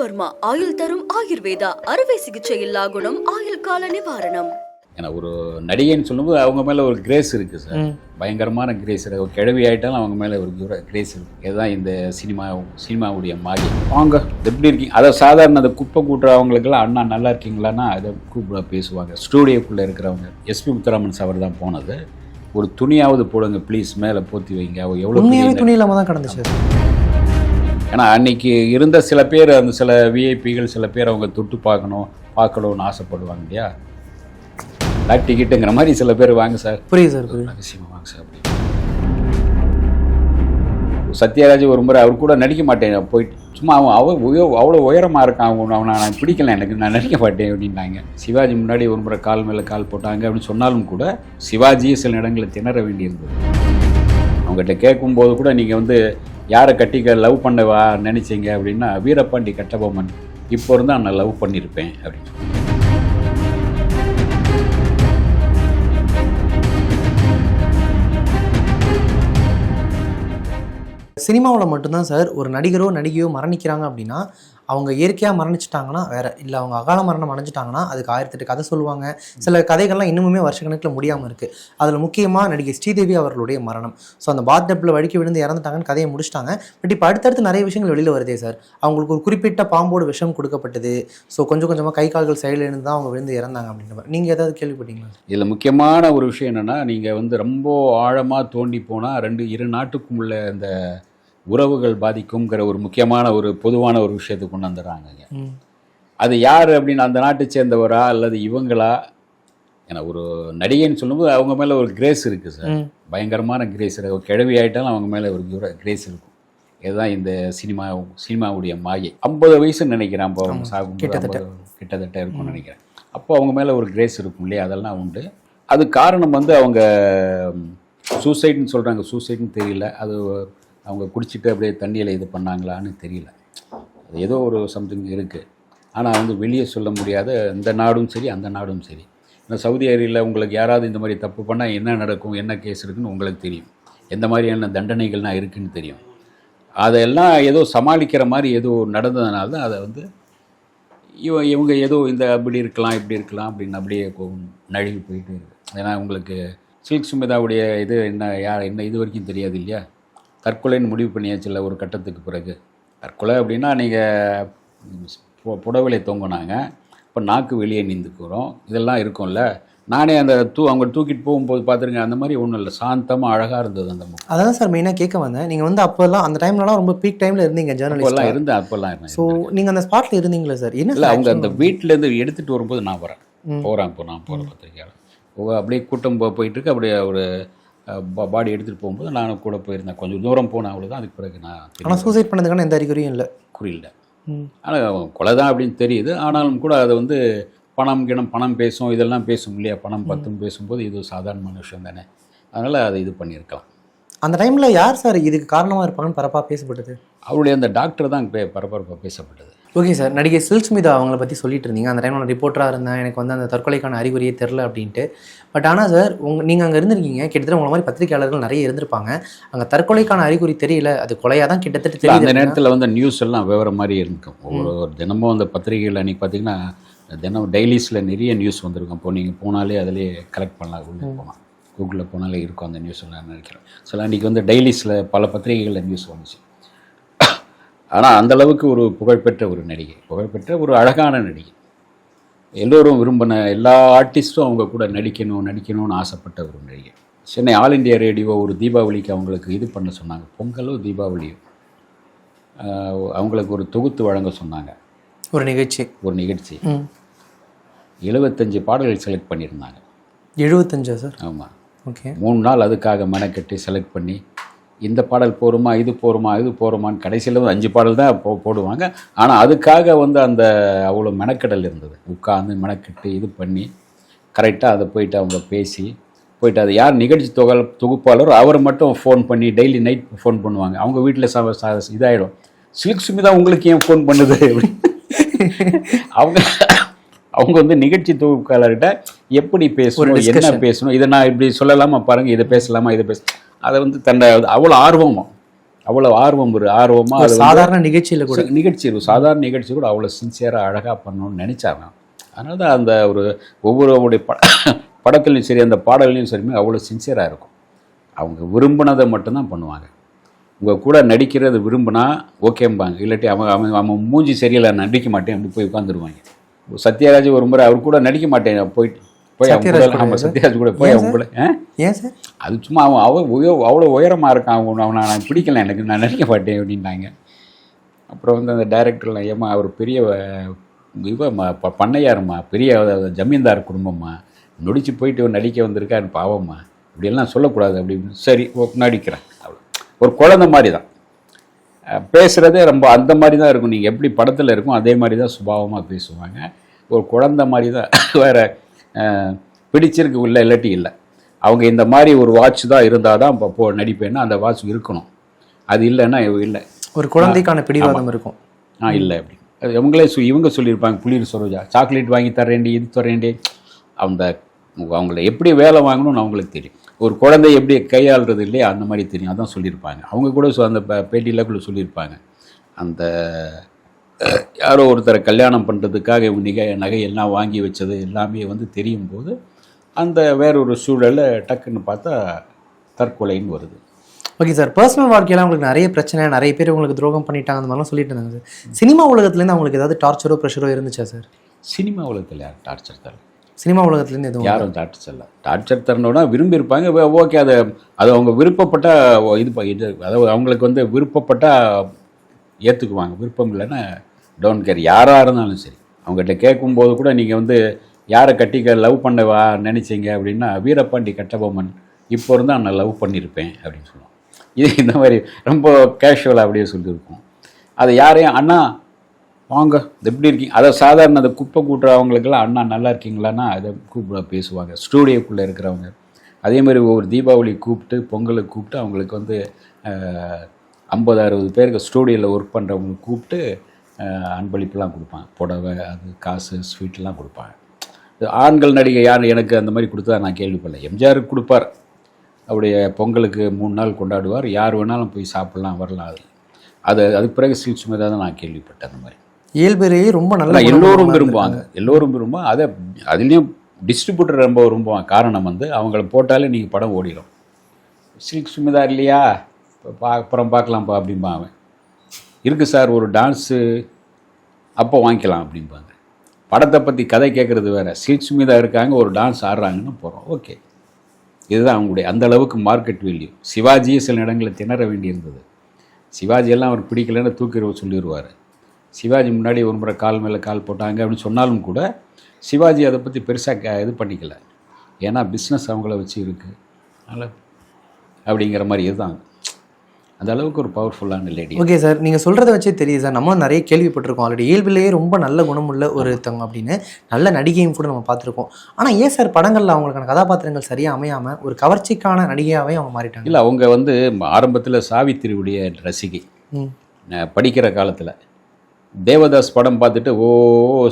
ரவிவர்மா ஆயுள் தரும் ஆயுர்வேதா அறுவை சிகிச்சை இல்லா குணம் ஆயுள் கால நிவாரணம். ஏன்னா ஒரு நடிகைன்னு சொல்லும்போது அவங்க மேலே ஒரு கிரேஸ் இருக்குது சார். பயங்கரமான கிரேஸ் இருக்குது ஒரு கிழவி ஆகிட்டாலும் அவங்க மேலே ஒரு கிரேஸ் இருக்குது இதுதான் இந்த சினிமா சினிமாவுடைய மாயை வாங்க எப்படி இருக்கீங்க? அதை சாதாரண அந்த குப்பை கூட்டுறவங்களுக்கெல்லாம் அண்ணா நல்லா இருக்கீங்களான்னா அதை கூப்பிட பேசுவாங்க. ஸ்டூடியோக்குள்ளே இருக்கிறவங்க. எஸ்பி முத்துராமன் சார் தான் போனது. ஒரு துணியாவது போடுங்க ப்ளீஸ் மேலே போத்தி வைங்க. அவ எவ்வளோ துணி இல்லாம தான் கடந்துச்சு. ஏன்னா அன்னைக்கு இருந்த சில பேர் அந்த சில விஐபிகள் சில பேர் அவங்க தொட்டு பார்க்கணும் பார்க்கணும்னு ஆசைப்படுவாங்க இல்லையா? லாக் டிக்கெட்டுங்கிற மாதிரி சில பேர் வாங்க சார். புரியுது சார் புரியுது. ரகசியமாக வாங்க சார் சத்யராஜ் ஒரு முறை அவர் கூட நடிக்க மாட்டேன் போயிட்டு சும்மா அவன் அவன் உயோ அவ்வளோ உயரமாக இருக்கான் அவன் அவனை நான் பிடிக்கல எனக்கு நான் நடிக்க மாட்டேன் அப்படின்னாங்க. சிவாஜி முன்னாடி ஒரு முறை கால் மேலே கால் போட்டாங்க அப்படின்னு சொன்னாலும் கூட சிவாஜியே சில இடங்களில் திணற வேண்டியிருந்தது. அவங்ககிட்ட கேட்கும்போது கூட நீங்கள் வந்து யாரை கட்டிக்க லவ் பண்ணவா வா அப்படின்னா வீரபாண்டி கட்டபொம்மன். இப்போ இருந்தால் நான் லவ் பண்ணியிருப்பேன் அப்படின்னு. சினிமாவில் மட்டும்தான் சார் ஒரு நடிகரோ நடிகையோ மரணிக்கிறாங்க அப்படின்னா அவங்க இயற்கையாக மரணிச்சிட்டாங்கன்னா வேற இல்லை அவங்க அகால மரணம் அடைஞ்சிட்டாங்கன்னா அதுக்கு ஆயிரத்தெட்டு கதை சொல்லுவாங்க. சில கதைகள்லாம் இன்னுமுமே வருஷக்கணக்கில் முடியாமல் இருக்குது அதில் முக்கியமாக நடிகை ஸ்ரீதேவி அவர்களுடைய மரணம். ஸோ அந்த பாத் டப்பில் வழுக்கி விழுந்து இறந்துட்டாங்கன்னு கதையை முடிச்சிட்டாங்க. பட் இப்போ அடுத்தடுத்து நிறைய விஷயங்கள் வெளியில் வருதே சார். அவங்களுக்கு ஒரு குறிப்பிட்ட பாம்போடு விஷம் கொடுக்கப்பட்டது. ஸோ கொஞ்சம் கொஞ்சமாக கை கால்கள் சைடில் இருந்து தான் அவங்க விழுந்து இறந்தாங்க அப்படின்ற நீங்கள் ஏதாவது கேள்விப்பட்டீங்களா இதில் முக்கியமான ஒரு விஷயம் என்னென்னா நீங்கள் வந்து ரொம்ப ஆழமாக தோண்டி போனால் ரெண்டு இரு நாட்டுக்கும் உள்ள இந்த உறவுகள் பாதிக்குங்கிற ஒரு முக்கியமான ஒரு பொதுவான ஒரு விஷயத்தை கொண்டு வந்துடுறாங்கங்க ம். அது யார் அப்படின்னு அந்த நாட்டை சேர்ந்தவரா அல்லது இவங்களா? ஏன்னா ஒரு நடிகைன்னு சொல்லும்போது அவங்க மேலே ஒரு கிரேஸ் இருக்குது சார். பயங்கரமான கிரேஸ் இருக்குது கிழவி ஆகிட்டாலும் அவங்க மேலே ஒரு கிரேஸ் இருக்கும். இதுதான் இந்த சினிமா சினிமாவுடைய மாயை. ஐம்பது வயசுன்னு நினைக்கிறேன் அப்போ அவங்க சாகும்போது கிட்டத்தட்ட. 50 கிட்டத்தட்ட இருக்கும்னு நினைக்கிறேன். அப்போ அவங்க மேலே ஒரு கிரேஸ் இருக்கும் இல்லையா? அதெல்லாம் உண்டு. அது காரணம் வந்து அவங்க சூசைட்னு சொல்கிறாங்க சூசைட்னு தெரியல. அது அவங்க குடிச்சிட்டு அப்படியே தண்ணியில் இது பண்ணாங்களான்னு தெரியல. அது ஏதோ ஒரு சம்திங் இருக்குது ஆனால் வந்து வெளியே சொல்ல முடியாத இந்த நாடும் சரி அந்த நாடும் சரி. இந்த சவுதி அரேபியில் உங்களுக்கு யாராவது இந்த மாதிரி தப்பு பண்ணால் என்ன நடக்கும் என்ன கேஸ் இருக்குன்னு உங்களுக்கு தெரியும். எந்த மாதிரியான தண்டனைகள்லாம் இருக்குதுன்னு தெரியும். அதெல்லாம் ஏதோ சமாளிக்கிற மாதிரி ஏதோ நடந்ததுனால தான் அதை வந்து இவ இவங்க ஏதோ இந்த அப்படி இருக்கலாம் இப்படி இருக்கலாம் அப்படின்னு அப்படியே நழுவி போயிட்டு இருக்கு. ஏன்னா உங்களுக்கு சில்க் சுமிதாவுடைய இது என்ன யார் என்ன இது வரைக்கும் தெரியாது இல்லையா? தற்கொலைன்னு முடிவு பண்ணியாச்சுல்ல ஒரு கட்டத்துக்கு பிறகு. தற்கொலை அப்படின்னா நீங்கள் புடவிலை தொங்குனாங்க. இப்போ நாக்கு வெளியே நீந்துக்கிறோம். இதெல்லாம் இருக்கும்ல. நானே அந்த தூ அவங்க தூக்கிட்டு போகும்போது பார்த்துருங்க அந்த மாதிரி ஒன்றும் இல்லை. சாந்தமாக அழகாக இருந்தது அந்த முகம். அதான் சார் மெயினாக கேட்க வந்தேன். நீங்கள் வந்து அப்போல்லாம் அந்த டைம்லலாம் ரொம்ப பீக் டைமில் இருந்தீங்க அப்போல்லாம் ஜேர்னலிஸ்ட் இருந்தேன் அப்போல்லாம் இருந்தேன். ஸோ நீங்கள் அந்த ஸ்பாட்டில் இருந்தீங்களா சார்? என்ன இல்லை அவங்க அந்த வீட்டிலேருந்து எடுத்துகிட்டு வரும்போது நான் வரேன். போகிறேன் இப்போ நான் போகிற பத்திரிக்கையாளர். அப்படியே கூட்டம் போயிட்டு இருக்கு. அப்படியே ஒரு பாடி எடுத்துகிட்டு போகும்போது நானும் கூட போயிருந்தேன். கொஞ்சம் தூரம் போனேன் அவ்வளோதான் அதுக்கு பிறகு நான் ஆனால் சூசைட் பண்ணதுக்கான எந்த அறிகுறியும் இல்லை. குறியில்ல ம். ஆனால் கொலை தான் அப்படின்னு தெரியுது. ஆனாலும் கூட அதை வந்து பணம் கிணம் பணம் பேசும் இதெல்லாம் பேசும் இல்லையா? பணம் பத்தும் பேசும்போது இது சாதாரணமான விஷயம் தானே. அதனால் அதை இது பண்ணியிருக்கலாம். அந்த டைமில் யார் சார் இதுக்கு காரணமாக இருப்பாங்கன்னு பரப்பாக பேசப்பட்டது? அவருடைய அந்த டாக்டர் தான் பரபரப்பாக பேசப்பட்டது. ஓகே சார் நடிகை சில்க் ஸ்மிதா அவங்கள பற்றி சொல்லிட்டு இருந்தீங்க. அந்த டைமில் நான் ரிப்போர்ட்டராக இருந்தேன். எனக்கு வந்து அந்த தற்கொலைக்கான அறிகுறியே தெரில அப்படின்ட்டு. பட் ஆனால் சார் உங்க நீங்கள் அங்கே இருந்திருக்கீங்க. கிட்டத்தட்ட உங்களை மாதிரி பத்திரிகையாளர்கள் நிறைய இருந்திருப்பாங்க. அங்கே தற்கொலைக்கான அறிகுறி தெரியல. அது கொலையாக தான் கிட்டத்தட்ட இல்ல, அந்த நேரத்தில் வந்து நியூஸ் எல்லாம் வேறு மாதிரி இருக்கும். ஒவ்வொரு தினமும் அந்த பத்திரிகையில் அன்றைக்கி பார்த்தீங்கன்னா தினம் டெய்லிஸில் நிறைய நியூஸ் வந்திருக்கும். இப்போ நீங்கள் போனாலே அதிலே கலெக்ட் பண்ணலாம். உள்ளே போகலாம். கூகுளில் போனாலே இருக்கும் அந்த நியூஸ் எல்லாம் நினைக்கிறேன். சில அன்றைக்கி வந்து டெய்லிஸில் பல பத்திரிகைகளில் நியூஸ் வந்துச்சு. ஆனால் அந்த அளவுக்கு ஒரு புகழ்பெற்ற ஒரு நடிகை புகழ்பெற்ற ஒரு அழகான நடிகை. எல்லோரும் விரும்பின எல்லா ஆர்டிஸ்ட்டும் அவங்க கூட நடிக்கணும் நடிக்கணும்னு ஆசைப்பட்ட ஒரு நடிகை. சென்னை ஆல் இந்தியா ரேடியோ ஒரு தீபாவளிக்கு அவங்களுக்கு இது பண்ண சொன்னாங்க. பொங்கலோ தீபாவளியோ. அவங்களுக்கு ஒரு தொகுத்து வழங்க சொன்னாங்க. ஒரு நிகழ்ச்சி. ஒரு நிகழ்ச்சி. எழுபத்தஞ்சு பாடல்கள் செலக்ட் பண்ணியிருந்தாங்க. எழுபத்தஞ்சா சார்? ஆமாம் ஓகே. மூணு நாள் அதுக்காக மெனக்கட்டி செலக்ட் பண்ணி இந்த பாடல் போருமா இது போருமா இது போருமான்னு கடைசியில் வந்து அஞ்சு பாடல் தான் போ போடுவாங்க. ஆனால் அதுக்காக வந்து அந்த அவ்வளோ மெனக்கடல் இருந்தது. உட்காந்து மெனக்கட்டு இது பண்ணி கரெக்டாக அதை போயிட்டு அவங்க பேசி போயிட்டு அது யார் நிகழ்ச்சி தொகல் தொகுப்பாளரோ அவர் மட்டும் ஃபோன் பண்ணி டெய்லி நைட் ஃபோன் பண்ணுவாங்க. அவங்க வீட்டில் ச இதாயிடும். சில்க் சுமிதா உங்களுக்கு ஏன் ஃபோன் பண்ணுது? அவங்க அவங்க வந்து நிகழ்ச்சி தொகுப்பாளர்கிட்ட எப்படி பேசணும் என்ன. பேசணும் இதை நான் இப்படி சொல்லலாமா பாருங்க இதை பேசலாமா இதை பேச அதை வந்து தன்னை அவ்வளோ ஆர்வம் அவ்வளோ ஆர்வம் ஒரு ஆர்வமாக சாதாரண நிகழ்ச்சியில கூட. நிகழ்ச்சி சாதாரண நிகழ்ச்சி கூட அவ்வளோ சின்சியராக அழகாக பண்ணணும்னு நினச்சாங்க. அதனால தான் அந்த ஒரு ஒவ்வொரு அவருடைய பட படத்துலையும் சரி அந்த பாடல்லையும் சரி அவ்வளோ சின்சியராக இருக்கும். அவங்க விரும்பினதை மட்டும்தான் பண்ணுவாங்க. உங்கள் கூட நடிக்கிறது விரும்பினா ஓகேம்பாங்க இல்லாட்டி அவன் அவன் அவன் மூஞ்சி சரியில்லை நான் நடிக்க மாட்டேன் அப்படி போய் உட்காந்துருவாங்க சத்யராஜ் ஒரு முறை அவர் கூட நடிக்க மாட்டேன் போயிட்டு. போய் சத்யராஜ் கூட நம்ம சத்யராஜ் கூட போய் அவங்க கூட? ஏன் சார்? அது சும்மா அவன் அவ உய அவ்வளோ உயரமாக இருக்கான். அவன் அவனை நான் பிடிக்கல. எனக்கு நான் நடிக்க மாட்டேன் அப்படின்னாங்க. அப்புறம் வந்து அந்த டைரக்டர்லாம் ஏமா அவர் பெரிய இவம்மா ப பண்ணையாரும்மா. பெரிய ஜமீன்தார் குடும்பம்மா. நொடிச்சு போயிட்டு நடிக்க வந்திருக்காரு பாவம்மா. இப்படியெல்லாம் சொல்லக்கூடாது அப்படின்னு. சரி ஓ, நடிக்கிறேன். அவ்வளோ ஒரு குழந்தை மாதிரி தான் பேசுகிறதே ரொம்ப அந்த மாதிரி தான் இருக்கும். நீங்கள் எப்படி படத்தில் இருக்கும் அதே மாதிரி தான் சுபாவமாக பேசுவாங்க. ஒரு குழந்தை மாதிரி தான் வேறு பிடிச்சிருக்கு இல்லை இல்லாட்டி இல்லை. அவங்க இந்த மாதிரி ஒரு வாட்ச் தான் இருந்தால் தான் இப்போ நடிப்பேன்னா அந்த வாட்ச் இருக்கணும். அது இல்லைன்னா இல்லை. ஒரு குழந்தைக்கான பிடிவாதம் இருக்கும். ஆ இல்லை அப்படி. இவங்களே சொ இவங்க சொல்லியிருப்பாங்க புளிர் சரோஜா சாக்லேட் வாங்கி தரேன்டி இது தரேன்டி அந்த அவங்கள எப்படி வேலை வாங்கணும்னு அவங்களுக்கு தெரியும். ஒரு குழந்தை எப்படி கையாளுறது இல்லையா அந்த மாதிரி தெரியும். அதான் சொல்லியிருப்பாங்க. அவங்க கூட அந்த பேட்டியில கூட சொல்லியிருப்பாங்க. அந்த யாரோ ஒருத்தரை கல்யாணம் பண்ணுறதுக்காக இவங்க நிக நகையெல்லாம் வாங்கி வச்சது எல்லாமே வந்து தெரியும் போது அந்த வேற ஒரு சூழலை டக்குன்னு பார்த்தா தற்கொலைன்னு வருது. ஓகே சார் பர்சனல் வாழ்க்கையில உங்களுக்கு நிறைய பிரச்சனை நிறைய பேர் உங்களுக்கு துரோகம் பண்ணிட்டாங்க அந்த மாதிரிலாம் சொல்லிட்டு இருந்தாங்க சார். சினிமா உலகத்துலேருந்து அவங்களுக்கு ஏதாவது டார்ச்சரோ ப்ரெஷரோ இருந்துச்சா சார்? சினிமா உலகத்தில் யார் டார்ச்சர் தரல. சினிமா உலகத்துலேருந்து எதுவும் யாரும் டார்ச்சர் இல்லை டார்ச்சர் தரணும்னா விரும்பியிருப்பாங்க ஓகே அதை அது அவங்க விருப்பப்பட்ட இது அதாவது அவங்களுக்கு வந்து விருப்பப்பட்டா ஏற்றுக்குவாங்க விருப்பம் இல்லைன்னா டோன்ட் கேர். யாராக இருந்தாலும் சரி. அவங்ககிட்ட கேட்கும்போது கூட நீங்கள் வந்து யாரை கட்டிக்க லவ் பண்ண வா அப்படின்னா வீரபாண்டி கட்டபொம்மன் இப்போ இருந்தால் நான் லவ் பண்ணியிருப்பேன் அப்படின்னு சொல்லுவோம் இது இந்த மாதிரி ரொம்ப கேஷுவலாக அப்படியே சொல்லியிருக்கோம் அதை யாரையும் அண்ணா வாங்க. இது எப்படி இருக்கீங்க? அதை சாதாரண அந்த குப்பை கூட்டுறவங்களுக்கெல்லாம் அண்ணா நல்லா இருக்கீங்களான்னா அதை கூப்பிட பேசுவாங்க. ஸ்டூடியோக்குள்ளே இருக்கிறவங்க. அதே மாதிரி ஒவ்வொரு தீபாவளி கூப்பிட்டு பொங்கலுக்கு கூப்பிட்டு அவங்களுக்கு வந்து ஐம்பது அறுபது பேருக்கு ஸ்டூடியோவில் ஒர்க் பண்ணுறவங்க கூப்பிட்டு அன்பளிப்புலாம் கொடுப்பாங்க புடவை அது காசு ஸ்வீட்லாம் கொடுப்பாங்க ஆண்கள் நடிகை யார் எனக்கு அந்த மாதிரி கொடுத்தா நான் கேள்விப்படல. எம்ஜிஆருக்கு கொடுப்பார். அவருடைய பொங்கலுக்கு மூணு நாள் கொண்டாடுவார். யார் வேணாலும் போய் சாப்பிட்லாம் வரலாம் அது. அது அதுக்கு பிறகு ஸ்வீட் சுமதா தான் நான் கேள்விப்பட்டேன் அந்த மாதிரி. இயல்புலேயே ரொம்ப நல்ல எல்லோரும் விரும்புவாங்க. எல்லோரும் விரும்புவாங்க. அதை அதுலேயும் டிஸ்ட்ரிபியூட்டர் ரொம்ப விரும்புவாங்க. காரணம் வந்து அவங்கள போட்டாலே நீங்கள் படம் ஓடிடும். சில்க் சுமிதா இல்லையா? இப்போ பா அப்புறம் பார்க்கலாம்ப்பா அப்படிம்பா அவன். இருக்குது சார் ஒரு டான்ஸு அப்போ வாங்கிக்கலாம் அப்படிம்பாங்க. படத்தை பற்றி கதை கேட்குறது வேறு. சீட்ஸ் மீதாக இருக்காங்க ஒரு டான்ஸ் ஆடுறாங்கன்னு போகிறோம் ஓகே இதுதான் அவங்களுடைய அந்த அளவுக்கு மார்க்கெட் வேல்யூ சிவாஜியே சில இடங்களில் திணற வேண்டியிருந்தது. சிவாஜியெல்லாம் அவர் பிடிக்கலன்னு தூக்கிடுவ சொல்லிடுவார் சிவாஜி முன்னாடி ஒரு முறை கால் மேலே கால் போட்டாங்க அப்படின்னு சொன்னாலும் கூட சிவாஜி அதை பற்றி பெருசாக இது பண்ணிக்கல. ஏன்னா பிஸ்னஸ் அவங்கள வச்சு இருக்குது அதனால் அப்படிங்கிற மாதிரி இதுதான். அந்த அளவுக்கு ஒரு பவர்ஃபுல்லான லேடி ஓகே சார் நீங்கள் சொல்கிறத வச்சே தெரியுது சார் நம்மளும் நிறைய கேள்விப்பட்டிருக்கோம். ஆல்ரெடி இயல்பிலேயே ரொம்ப நல்ல குணமுள்ள ஒருத்தவங்க அப்படின்னு. நல்ல நடிகையும் கூட நம்ம பார்த்துருக்கோம். ஆனால் ஏன் சார் படங்களில் அவங்களுக்கான கதாபாத்திரங்கள் சரியாக அமையாமல் ஒரு கவர்ச்சிக்கான நடிகையாகவே அவங்க மாறிட்டாங்க? இல்லை அவங்க வந்து ஆரம்பத்தில் சாவித்திரியுடைய ரசிகை. படிக்கிற காலத்தில். தேவதாஸ் படம் பார்த்துட்டு ஓ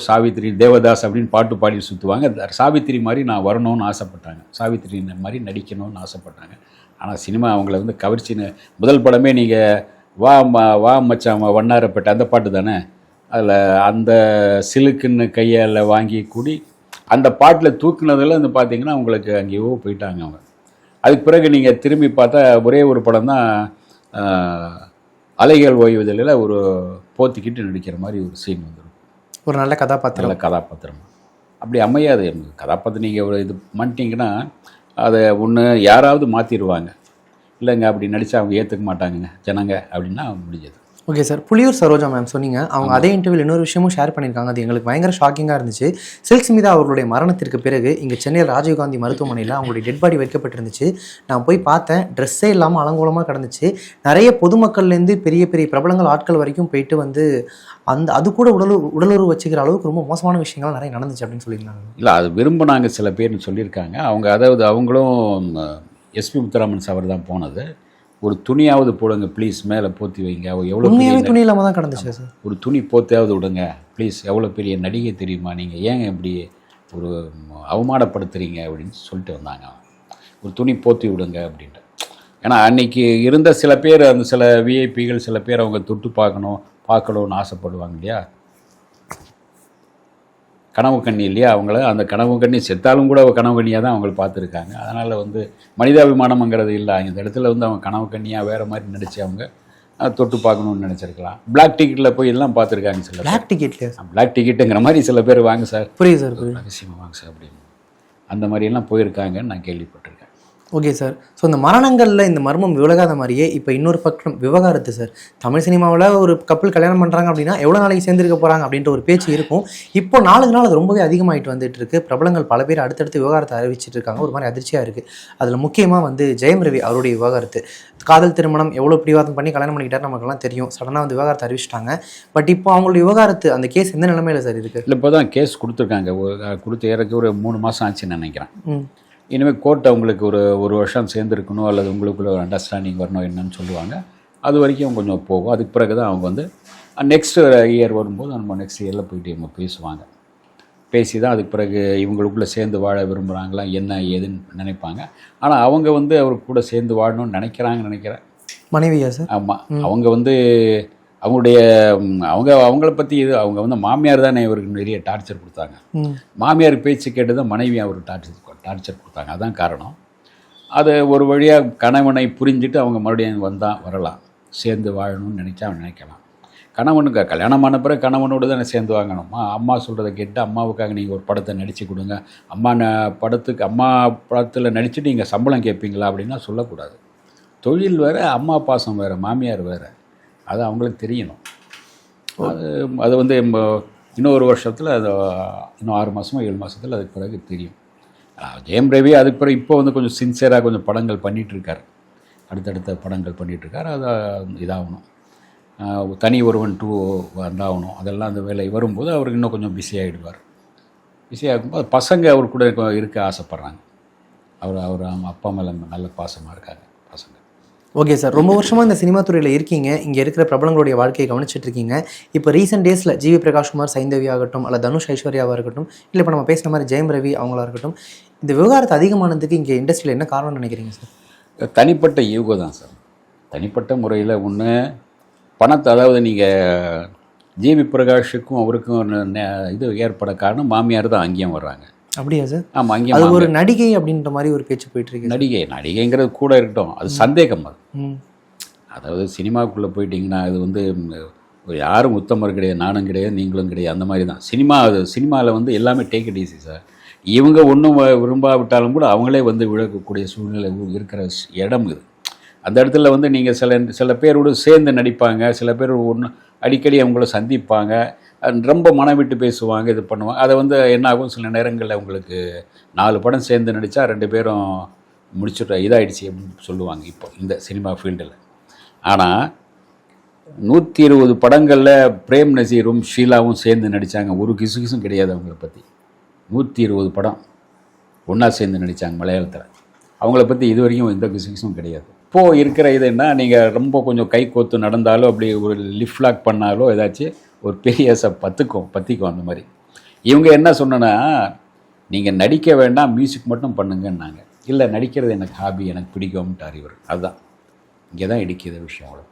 சாவித்திரி தேவதாஸ் அப்படின்னு பாட்டு பாடி சுற்றுவாங்க சாவித்திரி மாதிரி நான் வரணும்னு ஆசைப்பட்டாங்க. சாவித்திரி மாதிரி நடிக்கணும்னு ஆசைப்பட்டாங்க. ஆனால் சினிமா அவங்கள வந்து கவர்ச்சின்னு முதல் படமே நீங்கள் வா ம வா மச்சான் வண்ணாரப்பேட்டை அந்த பாட்டு தானே? அதில் அந்த சிலுக்குன்னு கையால் வாங்கி கூடி அந்த பாட்டில் தூக்குனதில் வந்து பார்த்தீங்கன்னா அவங்களுக்கு அங்கேயோ போயிட்டாங்க அவங்க. அதுக்கு பிறகு நீங்கள் திரும்பி பார்த்தா ஒரே ஒரு படம் தான் அலைகள் ஓய்வதில் ஒரு போத்திக்கிட்டு நடிக்கிற மாதிரி ஒரு சீன் வந்துடும் ஒரு நல்ல கதாபாத்திரம். நல்ல கதாபாத்திரம். அப்படி அமையாது. எனக்கு கதாபாத்திரம் நீங்கள் ஒரு இது பண்ணிட்டீங்கன்னா அதை ஒன்று யாராவது மாற்றிடுவாங்க இல்லைங்க அப்படி நடித்தா அவங்க ஏற்றுக்க மாட்டாங்கங்க. ஜனங்க அப்படின்னா முடிஞ்சது. Okay sir Puliyur Saroja ma'am சொன்னீங்க அவங்க அதே இன்டர்வியூல இன்னொரு விஷயமும் ஷேர் பண்ணியிருக்காங்க. அது எங்களுக்கு பயங்கர ஷாக்கிங்காக இருந்துச்சு. சில்க் ஸ்மிதா அவர்களுடைய மரணத்திற்கு பிறகு இங்கே சென்னையில் ராஜீவ்காந்தி மருத்துவமனையில் அவங்களுடைய டெட் பாடி வைக்கப்பட்டிருந்துச்சு. நான் போய் பார்த்தேன். ட்ரெஸ்ஸே இல்லாமல் அலங்கோலமாக கிடந்துச்சு. நிறைய பொதுமக்கள்லேருந்து பெரிய பெரிய பிரபலங்கள் ஆட்கள் வரைக்கும் போயிட்டு வந்து அந்த அது கூட உடல் உடலுறவு வச்சுக்கிற அளவுக்கு ரொம்ப மோசமான விஷயங்கள் நிறைய நடந்துச்சு அப்படின்னு சொல்லியிருந்தாங்க. இல்லை அது விரும்பினாங்க சில பேர்னு சொல்லியிருக்காங்க. அவங்க அதாவது அவங்களும் எஸ்பி முத்துராமன் அவர் தான் போனது. ஒரு துணியாவது போடுங்க ப்ளீஸ் மேலே போத்தி வைங்க. எவ்வளோ உண்மையாகவே பெரிய துணி இல்லாமல் தான் கிடந்துச்சு சார் ஒரு துணி போத்தையாவது விடுங்க ப்ளீஸ் எவ்வளோ பெரிய நடிகை தெரியுமா நீங்கள் ஏங்க இப்படி ஒரு அவமானப்படுத்துறீங்க அப்படின்னு சொல்லிட்டு வந்தாங்க. ஒரு துணி போத்தி விடுங்க அப்படின்ட்டு. ஏன்னா அன்னைக்கு இருந்த சில பேர் அந்த சில விஐபிகள் சில பேர் அவங்க தொட்டு பார்க்கணும் பார்க்கணும்னு ஆசைப்படுவாங்க இல்லையா? கனவு கண்ணி இல்லையா? அவங்கள அந்த கனவு கண்ணி செத்தாலும் கூட கனவு கண்ணியாக தான் அவங்கள பார்த்துருக்காங்க. அதனால் வந்து மனிதாபிமானம்ங்கிறது இல்லை. இந்த இடத்துல வந்து அவங்க கனவு கண்ணியாக வேறு மாதிரி நடிச்சு அவங்க தொட்டு பார்க்கணும்னு நினச்சிருக்கலாம். பிளாக் டிக்கெட்டில் போய் எல்லாம் பார்த்துருக்காங்க சில பேர். பிளாக் டிக்கெட்லையா சார் பிளாக் டிக்கெட்டுங்கிற மாதிரி சில பேர் வாங்க சார். புரியுது சார் ரகசியமாக வாங்க சார் அப்படின்னு. அந்த மாதிரியெல்லாம் போயிருக்காங்கன்னு நான் கேள்விப்பட்டிருக்கேன். Okay sir. ஸோ இந்த மரணங்களில் இந்த மர்மம் விலகாத மாதிரியே இப்போ இன்னொரு பக்கம் விவகாரத்து சார். தமிழ் சினிமாவில் ஒரு கப்பல் கல்யாணம் பண்ணுறாங்க அப்படின்னா எவ்வளோ நாளைக்கு சேர்ந்துருக்க போகிறாங்க அப்படின்ற ஒரு பேச்சு இருக்கும். இப்போ நாளுக்கு நாள் அது ரொம்பவே அதிகமாகிட்டு வந்துட்டு இருக்கு. பிரபலங்கள் பல பேர் அடுத்தடுத்து விவகாரத்தை அறிவிச்சிட்டு இருக்காங்க. ஒரு மாதிரி அதிர்ச்சியாக இருக்குது அதில் முக்கியமாக வந்து ஜெயம் ரவி அவருடைய விவகாரத்து. காதல் திருமணம் எவ்வளோ பிடிவாதம் பண்ணி கல்யாணம் பண்ணிக்கிட்டாரு நமக்கெல்லாம் தெரியும். சடனாக வந்து விவகாரத்தை அறிவிச்சிட்டாங்க. பட் இப்போ அவங்களுடைய விவகாரத்து அந்த கேஸ் எந்த நிலைமையில சார் இருக்குது இல்லை இப்போ தான் கேஸ் கொடுத்துருக்காங்க கொடுத்து இறக்கி ஒரு மூணு மாதம் ஆச்சுன்னு நினைக்கிறேன். ம். இனிமேல் கோர்ட் அவங்களுக்கு ஒரு ஒரு வருஷம் சேர்ந்துருக்கணும் அல்லது உங்களுக்குள்ள ஒரு அண்டர்ஸ்டாண்டிங் வரணும் என்னன்னு சொல்லுவாங்க. அது வரைக்கும் கொஞ்சம் போகும். அதுக்கு பிறகு தான் அவங்க வந்து நெக்ஸ்ட் இயர் வரும்போது நம்ம நெக்ஸ்ட் இயரில் போயிட்டு இவங்க பேசுவாங்க. பேசி தான் அதுக்கு பிறகு இவங்களுக்குள்ளே சேர்ந்து வாழ விரும்புகிறாங்களா என்ன ஏதுன்னு நினைப்பாங்க. ஆனால் அவங்க வந்து அவர் கூட சேர்ந்து வாழணும்னு நினைக்கிறாங்கன்னு நினைக்கிறேன். மனைவியா சார்? ஆமாம் அவங்க வந்து அவங்களுடைய அவங்க அவங்கள பற்றி இது அவங்க வந்து மாமியார் தானே இவருக்கு நிறைய டார்ச்சர் கொடுத்தாங்க. மாமியார் பேச்சு கேட்டு தான் மனைவி அவர் டார்ச்சர் டார்ச்சர் கொடுத்தாங்க. அதான் காரணம். அது ஒரு வழியாக கணவனை புரிஞ்சுட்டு அவங்க மறுபடியும் வந்தால் வரலாம். சேர்ந்து வாழணும்னு நினச்சா அவன் நினைக்கலாம். கணவனுக்கு கல்யாணம் ஆன பிறகு கணவனோடு தானே சேர்ந்து வாங்கணுமா? அம்மா சொல்கிறத கேட்டு அம்மாவுக்காக நீங்கள் ஒரு படத்தை நடித்து கொடுங்க. அம்மா ந படத்துக்கு அம்மா படத்தில் நடிச்சுட்டு நீங்கள் சம்பளம் கேட்பீங்களா? அப்படின்னா சொல்லக்கூடாது. தொழில் வேறு அம்மா பாசம் வேறு மாமியார் வேறு. அது அவங்களுக்கு தெரியணும். அது அது வந்து இன்னொரு வருஷத்தில் அது இன்னும் ஆறு மாதமோ ஏழு மாதத்தில் அதுக்கு பிறகு தெரியும். ஜெயம் ரவி அதுக்கு பிறகு இப்போ வந்து கொஞ்சம் சின்சியராக கொஞ்சம் படங்கள் பண்ணிட்டு இருக்காரு அடுத்தடுத்த படங்கள் பண்ணிட்டு இருக்காரு அது இதாகணும். தனி ஒருவன் டூ வந்தாகணும். அதெல்லாம் அந்த வேலை வரும்போது அவருக்கு இன்னும் கொஞ்சம் பிஸி ஆகிடுவார் பிஸி ஆகும்போது பசங்க அவர் கூட இருக்க- ஆசைப்பட்றாங்க. அவர் அவர் அவங்க அப்பா மேலே நல்ல பாசமாக இருக்காங்க. ஓகே சார் ரொம்ப வருஷமாக இந்த சினிமா துறையில் இருக்கீங்க. இங்கே இருக்கிற பிரபலங்களுடைய வாழ்க்கையை கவனிச்சிட்டு இருக்கீங்க. இப்போ ரீசெண்ட் டேஸில் ஜிவி பிரகாஷ்குமார் சைந்தவி ஆகட்டும் அல்ல தனுஷ் ஐஸ்வர்யாவாக இருக்கட்டும் இல்லை இப்போ நம்ம பேசுகிற மாதிரி ஜெயம் ரவி அவங்களா இருக்கட்டும் இந்த விவகாரத்தை அதிகமானதுக்கு இங்கே இண்டஸ்ட்ரியில் என்ன காரணம்னு நினைக்கிறீங்க சார் தனிப்பட்ட ஈகோ தான் சார் தனிப்பட்ட முறையில் ஒன்று பணத்தை அதாவது நீங்கள் ஜிவி பிரகாஷுக்கும் அவருக்கும் இது ஏற்பட காரணம் மாமியார் தான் அங்கேயும் வர்றாங்க. அப்படியா சார்? ஆமாம் அது அங்கேயும் ஒரு நடிகை அப்படின்ற மாதிரி ஒரு பேச்சு போயிட்டு இருக்கு நடிகை நடிகைங்கிறது கூட இருக்கட்டும். அது சந்தேகம் அது. அதாவது சினிமாவுக்குள்ளே போயிட்டீங்கன்னா அது வந்து யாரும் உத்தமர் கிடையாது நானும் கிடையாது நீங்களும் கிடையாது அந்த மாதிரி தான். சினிமா அது சினிமாவில் வந்து எல்லாமே டேக் இட் ஈஸி சார். இவங்க ஒன்றும் விரும்பாவிட்டாலும் கூட அவங்களே வந்து விழக்கக்கூடிய சூழ்நிலை இருக்கிற இடம் இது. அந்த இடத்துல வந்து நீங்கள் சில சில பேரோடு சேர்ந்து நடிப்பாங்க சில பேர் ஒன்று அடிக்கடி அவங்கள சந்திப்பாங்க. ரொம்ப மனம் விட்டு பேசுவாங்க இது பண்ணுவாங்க. அதை வந்து என்ன ஆகும்? சில நேரங்களில் உங்களுக்கு நாலு படம் சேர்ந்து நடித்தா ரெண்டு பேரும் முடிச்சுட்டு இதாயிடுச்சு அப்படின்னு சொல்லுவாங்க இப்போ இந்த சினிமா ஃபீல்டில். ஆனால் நூற்றி இருபது படங்களில் பிரேம் நசீரும் ஷீலாவும் சேர்ந்து நடித்தாங்க ஒரு கிசுகிசும் கிடையாது அவங்கள பற்றி நூற்றி இருபது படம் ஒன்றா சேர்ந்து நடித்தாங்க மலையாளத்தில். அவங்கள பற்றி இது வரைக்கும் எந்த கிசுகிசும் கிடையாது. இப்போது இருக்கிற இது என்ன? நீங்கள் ரொம்ப கொஞ்சம் கை கோத்து நடந்தாலோ அப்படி ஒரு லிஃப்ட் லாக் பண்ணாலோ ஏதாச்சும் ஒரு பெரிய ச பத்துக்கும் பற்றிக்கும் அந்த மாதிரி. இவங்க என்ன சொன்னனா நீங்கள் நடிக்க வேண்டாம் மியூசிக் மட்டும் பண்ணுங்கன்னாங்க. இல்லை நடிக்கிறது எனக்கு ஹாபி எனக்கு பிடிக்கும்ட்டார் இவர். அதுதான். இங்கே தான் இடிக்குது விஷயம் அவ்வளோ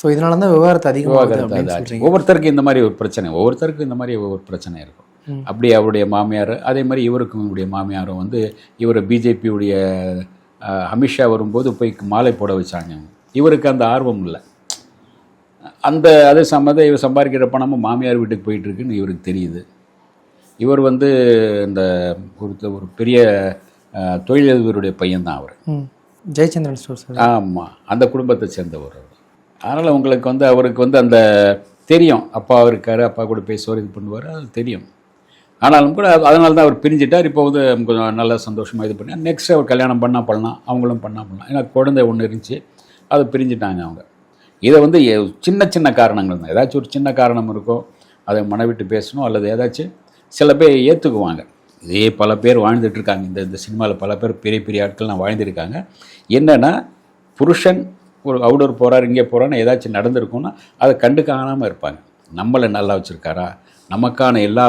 ஸோ இதனால தான் விவகாரத்தை அதிகமாகுது விவாகரத்து அப்படின்னு அதாச்சு. சொல்கிறீங்க ஒவ்வொருத்தருக்கு இந்த மாதிரி ஒரு பிரச்சனை ஒவ்வொருத்தருக்கு இந்த மாதிரி ஒவ்வொரு பிரச்சனை இருக்கும். அப்படி அவருடைய மாமியார் அதே மாதிரி இவருக்கும் இவருடைய மாமியாரும் வந்து இவர் பிஜேபியுடைய அமித்ஷா வரும்போது போய் மாலை போட வச்சாங்க. இவருக்கு அந்த ஆர்வம் இல்லை. அந்த அதே சம்மந்தம் இவர் சம்பாதிக்கிற பணமும் மாமியார் வீட்டுக்கு போயிட்டு இருக்குன்னு இவருக்கு தெரியுது. இவர் வந்து இந்த ஒரு ஒரு பெரிய தொழிலதிபருடைய பையன்தான் அவர். Jayachandran store sir. ஆமாம் அந்த குடும்பத்தை சேர்ந்தவர் அதனால் உங்களுக்கு வந்து அவருக்கு வந்து அந்த தெரியும். அப்பா இருக்கார் அப்பா கூட பேசுவார் இது பண்ணுவார் அது தெரியும். ஆனாலும் கூட அதனால தான் அவர் பிரிஞ்சிட்டார். இப்போ வந்து கொஞ்சம் நல்ல சந்தோஷமாக இது பண்ணி நெக்ஸ்ட் அவர் கல்யாணம் பண்ணால் பண்ணலாம் அவங்களும் பண்ணால் பண்ணலாம். ஏன்னா குழந்தை ஒன்று இருந்துச்சு அதை பிரிஞ்சிட்டாங்க அவங்க. இதை வந்து எ- சின்ன சின்ன காரணங்கள் தான். ஏதாச்சும் ஒரு சின்ன காரணம் இருக்கோ அதை மனவிட்டு பேசணும் அல்லது ஏதாச்சும் சில பேர் ஏற்றுக்குவாங்க இதே பல பேர் வாழ்ந்துட்டுருக்காங்க இந்த இந்த சினிமாவில் பல பேர் பெரிய பெரிய ஆட்கள்லாம் வாழ்ந்திருக்காங்க என்னென்னா புருஷன் ஒரு அவுடோர் போகிறார் இங்கே போகிறான்னு ஏதாச்சும் நடந்திருக்கும்னா அதை கண்டு காணாமல் இருப்பாங்க. நம்மளை நல்லா வச்சுருக்காரா? நமக்கான எல்லா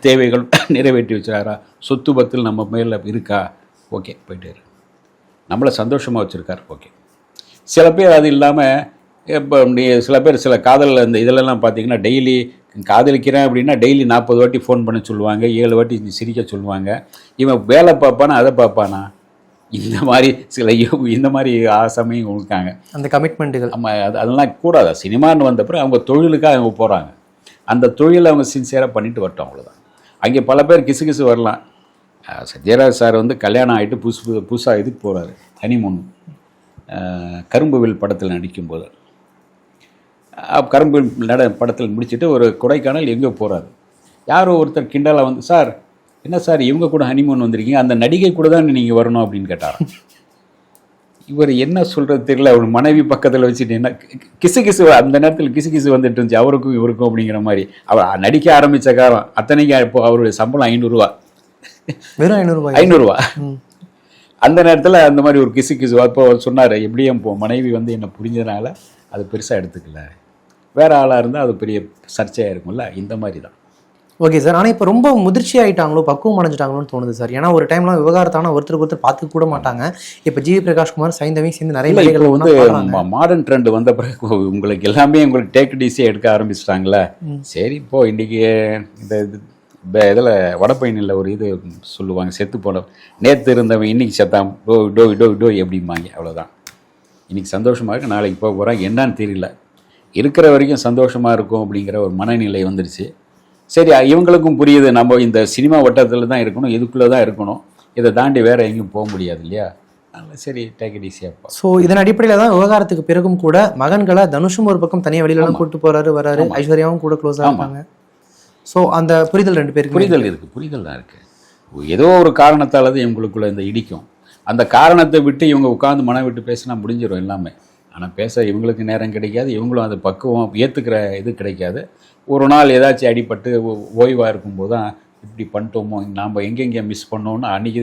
தேவைகளும் நிறைவேற்றி வச்சுருக்காரா? சொத்து பத்தில் நம்ம மேலே இருக்கா? ஓகே போயிட்டே நம்மளை சந்தோஷமாக வச்சுருக்கார் ஓகே. சில பேர் அது இல்லாமல் இப்போ நீ சில பேர் சில காதல் இந்த இதிலெல்லாம் பார்த்தீங்கன்னா டெய்லி காதலிக்கிறேன் அப்படின்னா டெய்லி நாற்பது வாட்டி ஃபோன் பண்ண சொல்லுவாங்க ஏழு வாட்டி சிரிக்க சொல்லுவாங்க. இவன் வேலை பார்ப்பானா அதை பார்ப்பானா? இந்த மாதிரி சில இந்த மாதிரி ஆசமையும் இருக்காங்க. அந்த கமிட்மெண்ட்டுகள் நம்ம அது அதெல்லாம் கூடாது. சினிமான்னு வந்த பிறகு அவங்க தொழிலுக்காக அவங்க போகிறாங்க அந்த தொழிலை அவங்க சின்சியராக பண்ணிட்டு வரட்டும் அவ்வளோதான் அங்கே பல பேர் கிசு கிசு வரலாம் சத்யராஜ் சார் வந்து கல்யாணம் ஆகிட்டு புதுசு புது புதுசாக இதுக்கு போகிறாரு ஹனிமூன் கரும்புவில் படத்தில் நடிக்கும்போது. அஹ் கரும்புவில் நட படத்தில் முடிச்சுட்டு ஒரு கொடைக்கானல் எங்கே போகிறாரு யாரோ ஒருத்தர் கிண்டலாக வந்து சார் என்ன சார் இவங்க கூட ஹனிமூன் வந்திருக்கீங்க அந்த நடிகை கூட தான் நீங்கள் வரணும் அப்படின்னு கேட்டாராம். இவர் என்ன சொல்றது தெரியல அவர் மனைவி பக்கத்தில் வச்சுட்டு என்ன கிசு கிசு அந்த நேரத்தில் கிசு கிசு வந்துட்டு இருந்துச்சு அவருக்கும் இவருக்கும் அப்படிங்கிற மாதிரி. அவர் நடிக்க ஆரம்பித்த காரம் அத்தனைக்கு இப்போ அவருடைய சம்பளம் ஐநூறுரூவா வெறும் ஐநூறுரூபாய் ஐநூறுரூவா அந்த நேரத்தில் அந்த மாதிரி ஒரு கிசு கிசு அப்போ அவர் சொன்னார் எப்படியும் இப்போ மனைவி வந்து என்னை புரிஞ்சதுனால அது பெருசாக எடுத்துக்கல. வேற ஆளாக இருந்தால் அது பெரிய சர்ச்சையாக இருக்கும்ல? இந்த மாதிரி தான் ஓகே சார் ஆனால் இப்போ ரொம்ப முதிர்ச்சி ஆயிட்டாங்களோ பக்குவம் அடைஞ்சிட்டாங்களோன்னு தோணுது சார் ஏன்னா ஒரு டைம்லாம் விவகாரத்தான ஒருத்தருக்கு ஒருத்தர் பார்த்து கூட மாட்டாங்க. இப்போ ஜிவி பிரகாஷ்குமார் சைந்தவி சேர்ந்து நிறைய இப்போ வந்து. மாடர்ன் ட்ரெண்ட் வந்த பிறகு உங்களுக்கு எல்லாமே உங்களுக்கு டேக் டிசியாக எடுக்க ஆரம்பிச்சிட்டாங்களே சரி இப்போ இன்னைக்கு இந்த இது இதில் வடபயனில் ஒரு இது சொல்லுவாங்க செத்து போன நேற்று இருந்தவன் இன்னைக்கு செத்தான் டோ டோ டோ டோ எப்படிம்பாங்க அவ்வளோதான் இன்னைக்கு சந்தோஷமாக இருக்கு நாளைக்கு போக போகிறாங்க என்னன்னு தெரியல. இருக்கிற வரைக்கும் சந்தோஷமாக இருக்கும் அப்படிங்கிற ஒரு மனநிலை வந்துருச்சு. சரி இவங்களுக்கும் புரியுது. நம்ம இந்த சினிமா வட்டத்தில் தான் இருக்கணும் இதுக்குள்ளே தான் இருக்கணும். இதை தாண்டி வேற எங்கேயும் போக முடியாது இல்லையா? அதனால சரி டேக் இட் ஈஸியாக ஸோ இதன் அடிப்படையில் தான் விவகாரத்துக்கு பிறகும் கூட மகன்களை தனுஷும் ஒரு பக்கம் தனியாக வெளியிலலாம் கூட்டு போறாரு வராரு. ஐஸ்வர்யாவும் கூட க்ளோஸாக இருப்பாங்க ஸோ அந்த புரிதல் ரெண்டு பேருக்கு புரிதல் இருக்குது புரிதல் தான் இருக்குது ஏதோ ஒரு காரணத்தால் தான் இவங்களுக்குள்ள இந்த இடிக்கும். அந்த காரணத்தை விட்டு இவங்க உட்காந்து மனம் விட்டு பேசினா முடிஞ்சிடும் எல்லாமே. ஆனால் பேச இவங்களுக்கு நேரம் கிடைக்காது இவங்களும் அது பக்குவம் ஏற்றுக்கிற இது கிடைக்காது. ஒரு நாள் ஏதாச்சும் அடிபட்டு ஓய்வாக இருக்கும்போது தான் இப்படி பண்ணிட்டோமோ நாம் எங்கெங்கே மிஸ் பண்ணோம்னு அன்றைக்கி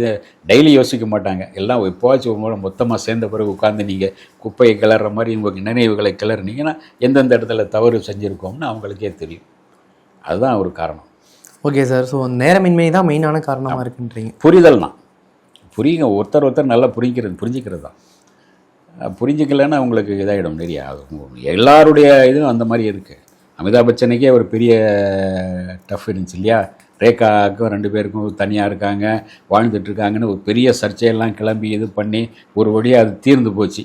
டெய்லி யோசிக்க மாட்டாங்க. எல்லாம் எப்போவாச்சும் முறை மொத்தமாக சேர்ந்த பிறகு உட்காந்து நீங்கள் குப்பையை கிளற மாதிரி உங்கள் நினைவுகளை கிளறினீங்கன்னா எந்தெந்த இடத்துல தவறு செஞ்சுருக்கோம்னு அவங்களுக்கே தெரியும். அதுதான் ஒரு காரணம். ஓகே சார் ஸோ நேரமின்மை தான் மெயினான காரணமாக இருக்குன்றீங்க. புரிதல் தான் புரியுங்க. ஒருத்தர் ஒருத்தர் நல்லா புரிஞ்சுக்கிறது புரிஞ்சுக்கிறது தான். புரிஞ்சுக்கலைன்னா உங்களுக்கு இதாகிடும் நிறையா எல்லாருடைய இதுவும் அந்த மாதிரி இருக்குது அமிதாப் பச்சனுக்கே ஒரு பெரிய டஃப் இருந்துச்சு இல்லையா? ரேகாவுக்கும் ரெண்டு பேருக்கும் தனியாக இருக்காங்க வாழ்ந்துட்டு இருக்காங்கன்னு ஒரு பெரிய சர்ச்சையெல்லாம் கிளம்பி இது பண்ணி ஒரு வழியாக அது தீர்ந்து போச்சு.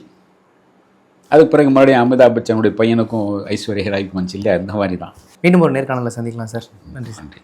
அதுக்கு பிறகு மறுபடியும் அமிதாப் பச்சனுடைய பையனுக்கும் ஐஸ்வர்யா ராய்க்கு வந்துச்சு இல்லையா? இந்த மாதிரி தான். மீண்டும் ஒரு நேர்காணலில் சந்திக்கலாம் சார். நன்றி நன்றி.